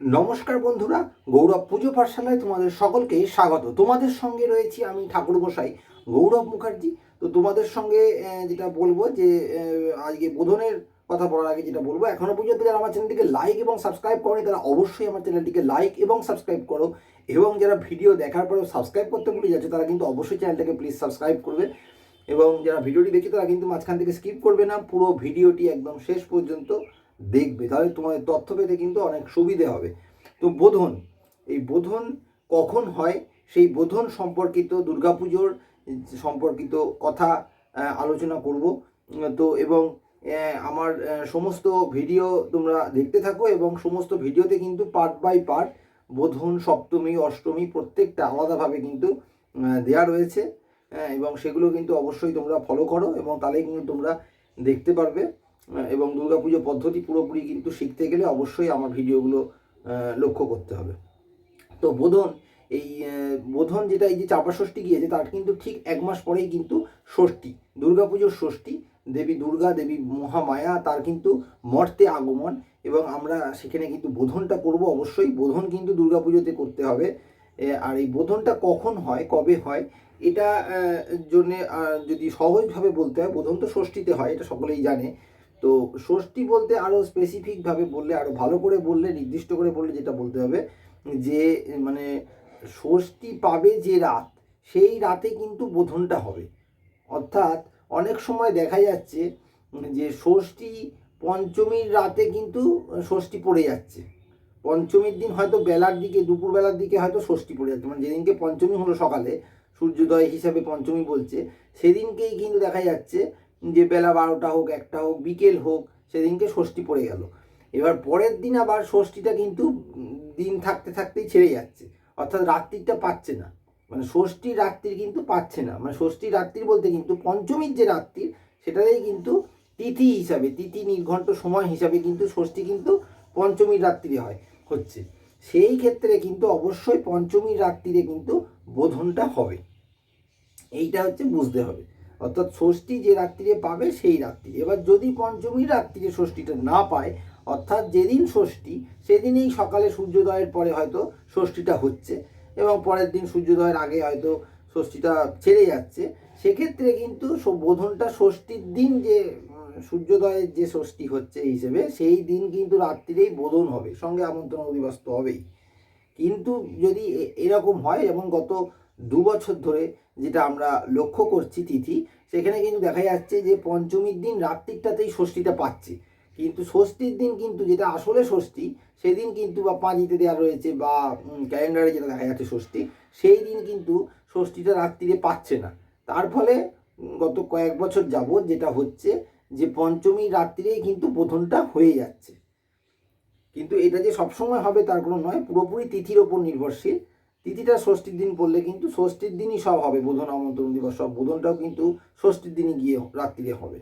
নমস্কার বন্ধুরা, গৌরব পুজো পাঠশালায় তোমাদের সকলকে স্বাগত। তোমাদের সঙ্গে রয়েছি আমি ঠাকুর গোসাই গৌরব মুখার্জি। তো তোমাদের সঙ্গে যেটা বলব যে আজকে বোধনের কথা বলার আগে যেটা বলব, এখনও পর্যন্ত যারা আমার চ্যানেলটিকে লাইক এবং সাবস্ক্রাইব করো তারা অবশ্যই আমার চ্যানেলটিকে লাইক এবং সাবস্ক্রাইব করো। এবং যারা ভিডিও দেখার পরেও সাবস্ক্রাইব করতে ভুলে যাচ্ছে, তারা কিন্তু অবশ্যই চ্যানেলটাকে প্লিজ সাবস্ক্রাইব করবে। এবং যারা ভিডিওটি দেখছে, তারা কিন্তু মাঝখান থেকে স্কিপ করবে না, পুরো ভিডিওটি একদম শেষ পর্যন্ত। দেখবে। তাহলে তোমাদের তথ্য পেতে কিন্তু অনেক সুবিধে হবে। তো বোধন, এই বোধন কখন হয়? সেই বোধন সম্পর্কিত দুর্গাপুজোর সম্পর্কিত কথা আলোচনা করব। তো এবং আমার সমস্ত ভিডিও তোমরা দেখতে থাকো এবং সমস্ত ভিডিওতে কিন্তু পার্ট বাই পার্ট বোধন, সপ্তমী, অষ্টমী প্রত্যেকটা আলাদাভাবে কিন্তু দেয়া রয়েছে। এবং সেগুলো কিন্তু অবশ্যই তোমরা ফলো করো এবং তাহলে কিন্তু তোমরা দেখতে পারবে। এবং দুর্গাপুজো পদ্ধতি পুরোপুরি কিন্তু শিখতে গেলে অবশ্যই আমার ভিডিওগুলো লক্ষ্য করতে হবে। তো বোধন, এই বোধন যেটা এই যে চাপা ষষ্ঠী গিয়েছে, তার কিন্তু ঠিক এক মাস পরেই কিন্তু ষষ্ঠী, দুর্গাপুজোর ষষ্ঠী। দেবী দুর্গা, দেবী মহামায়া, তার কিন্তু মর্তে আগমন এবং আমরা সেখানে কিন্তু বোধনটা করব অবশ্যই। বোধন কিন্তু দুর্গাপুজোতে করতে হবে। আর এই বোধনটা কখন হয়, কবে হয়, এটা জন্যে যদি সহজভাবে বলতে হয়, বোধন তো ষষ্ঠীতে হয়, এটা সকলেই জানে। তো ষষ্ঠী বলতে আরও স্পেসিফিকভাবে বললে আরও ভালো করে বললে, নির্দিষ্ট করে বললে যেটা বলতে হবে, যে মানে ষষ্ঠী পাবে যে রাত, সেই রাতে কিন্তু বোধনটা হবে। অর্থাৎ অনেক সময় দেখা যাচ্ছে যে ষষ্ঠী পঞ্চমীর রাতে কিন্তু ষষ্ঠী পড়ে যাচ্ছে। পঞ্চমীর দিন হয়তো বেলার দিকে দুপুরবেলার দিকে হয়তো ষষ্ঠী পড়ে যাচ্ছে। মানে যেদিনকে পঞ্চমী হলো সকালে, সূর্যোদয় হিসাবে পঞ্চমী বলছে, সেদিনকেই কিন্তু দেখা যাচ্ছে যে বেলা বারোটা হোক, একটা হোক, বিকেল হোক, সেদিনকে ষষ্ঠী পড়ে গেল। এবার পরের দিন আবার ষষ্ঠীটা কিন্তু দিন থাকতে থাকতেই ছেড়ে যাচ্ছে। অর্থাৎ রাত্রিটা পাচ্ছে না। মানে ষষ্ঠী রাত্রির কিন্তু পাচ্ছে না। মানে ষষ্ঠী রাত্রির বলতে কিন্তু পঞ্চমীর যে রাত্রির সেটাতেই কিন্তু তিথি হিসাবে, তিথি নির্ঘণ্ট সময় হিসাবে কিন্তু ষষ্ঠী কিন্তু পঞ্চমীর রাত্রিরে হয়, হচ্ছে। সেই ক্ষেত্রে কিন্তু অবশ্যই পঞ্চমীর রাত্রিরে কিন্তু বোধনটা হবে। এইটা হচ্ছে বুঝতে হবে। অর্থাৎ ষষ্ঠী যে রাত্রিরে পাবে, সেই রাত্রি। এবার যদি পঞ্চমীর রাত্রিরে ষষ্ঠীটা না পায়, অর্থাৎ যেদিন ষষ্ঠী, সেদিনই সকালে সূর্যোদয়ের পরে হয়তো ষষ্ঠীটা হচ্ছে এবং পরের দিন সূর্যোদয়ের আগে হয়তো ষষ্ঠীটা ছেড়ে যাচ্ছে। সেক্ষেত্রে কিন্তু বোধনটা ষষ্ঠীর দিন যে সূর্যোদয়ের যে ষষ্ঠী হচ্ছে হিসেবে, সেই দিন কিন্তু রাত্রিরেই বোধন হবে, সঙ্গে আমন্ত্রণ দিবস তো হবেই। কিন্তু যদি এরকম হয় যেমন গত দু বছর ধরে যেটা আমরা লক্ষ্য করছি তিথি, সেখানে কিন্তু দেখা যাচ্ছে যে পঞ্চমীর দিন রাত্রিটাতেই ষষ্ঠীটা পাচ্ছে। কিন্তু ষষ্ঠীর দিন কিন্তু যেটা আসলে ষষ্ঠী, সেদিন কিন্তু বা পাঁজিতে দেওয়া রয়েছে বা ক্যালেন্ডারে যেটা দেখা যাচ্ছে ষষ্ঠী, সেই দিন কিন্তু ষষ্ঠীটা রাত্রিরে পাচ্ছে না। তার ফলে গত কয়েক বছর যাবৎ যেটা হচ্ছে যে পঞ্চমী রাত্রিরেই কিন্তু বোধনটা হয়ে যাচ্ছে। কিন্তু এটা যে সবসময় হবে তার কোনো নয়, পুরোপুরি তিথির ওপর নির্ভরশীল। তিথিটা ষষ্ঠীর দিন পড়লে কিন্তু ষষ্ঠীর দিনই সব হবে, বোধন আমন্ত্রণ দিবস সব। বোধনটাও কিন্তু ষষ্ঠীর দিনই গিয়ে রাত্রিরে হবে।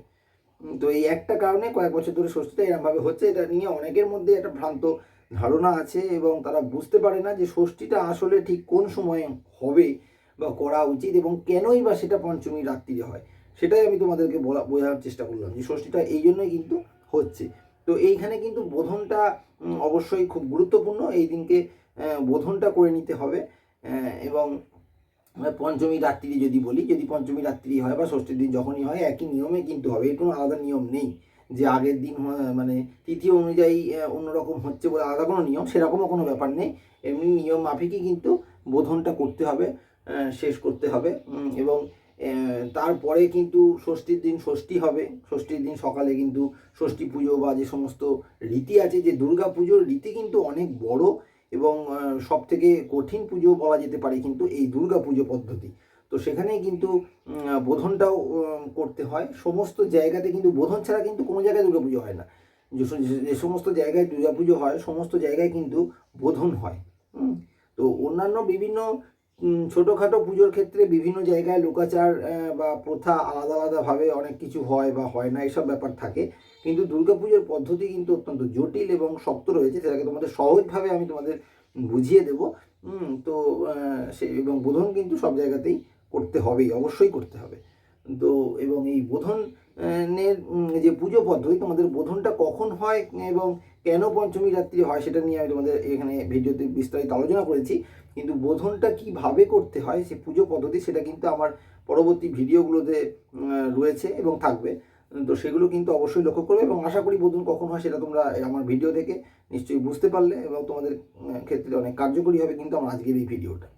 তো এই একটা কারণে কয়েক বছর ধরে ষষ্ঠীটা এরমভাবে হচ্ছে, এটা নিয়ে অনেকের মধ্যে একটা ভ্রান্ত ধারণা আছে এবং তারা বুঝতে পারে না যে ষষ্ঠীটা আসলে ঠিক কোন সময়ে হবে বা করা উচিত এবং কেনই বা সেটা পঞ্চমী রাত্রিরে হয়। সেটাই আমি তোমাদেরকে বলা, বোঝানোর চেষ্টা করলাম যে ষষ্ঠীটা এই জন্যই কিন্তু হচ্ছে। তো এইখানে কিন্তু বোধনটা অবশ্যই খুব গুরুত্বপূর্ণ। এই দিনকে বোধনটা করে নিতে হবে এবং পঞ্চমী রাত্রি যদি বলি, যদি পঞ্চমী রাত্রি হয় বা ষষ্ঠীর দিন যখনই হয়, একই নিয়মে কিন্তু হবে, এর কোনো আলাদা নিয়ম নেই যে আগের দিন মানে তিথি অনুযায়ী অন্যরকম হচ্ছে বলে আলাদা কোনো নিয়ম, সেরকমও কোনো ব্যাপার নেই, এমনি নিয়ম মাফিকই কিন্তু বোধনটা করতে হবে শেষ করতে হবে এবং তারপরে কিন্তু ষষ্ঠীর দিন ষষ্ঠী হবে, ষষ্ঠীর দিন সকালে কিন্তু ষষ্ঠী পুজো বা যে সমস্ত রীতি আছে, যে দুর্গা পুজোর রীতি কিন্তু অনেক বড় এবং সব থেকে কঠিন পুজো বলা যেতে পারে কিন্তু এই দুর্গা পুজো পদ্ধতি। তো সেখানে কিন্তু বোধনটাও করতে হয়। সমস্ত জায়গাতে কিন্তু বোধন ছাড়া কিন্তু কোনো জায়গায় দুর্গা পুজো হয় না। যে সমস্ত জায়গায় দুর্গা পুজো হয়, সমস্ত জায়গায় কিন্তু বোধন হয়। তো অন্যান্য বিভিন্ন ছোটোখাটো পুজোর ক্ষেত্রে বিভিন্ন জায়গায় লোকাচার বা প্রথা আলাদা আলাদাভাবে অনেক কিছু হয় বা হয় না, এসব ব্যাপার থাকে। কিন্তু দুর্গাপুজোর পদ্ধতি কিন্তু অত্যন্ত জটিল এবং শক্ত রয়েছে, সেটাকে তোমাদের সহজভাবে আমি তোমাদের বুঝিয়ে দেব। তো সে এবং বোধন কিন্তু সব জায়গাতেই করতে হবেই, অবশ্যই করতে হবে। তো, এবং এই বোধন যে পুজো পদ্ধতি, তোমাদের বোধনটা কখন হয় এবং কেন পঞ্চমী রাত্রি হয় সেটা নিয়ে আমি তোমাদের এখানে ভিডিওতে বিস্তারিত আলোচনা করেছি। কিন্তু বোধনটা কীভাবে করতে হয়, সে পুজো পদ্ধতি, সেটা কিন্তু আমার পরবর্তী ভিডিওগুলোতে রয়েছে এবং থাকবে। তো সেগুলো কিন্তু অবশ্যই লক্ষ্য করবে এবং আশা করি বোধন কখন হয় সেটা তোমরা আমার ভিডিও থেকে নিশ্চয়ই বুঝতে পারলে এবং তোমাদের ক্ষেত্রে অনেক কার্যকরী হবে কিন্তু আমার আজকের এই ভিডিওটা।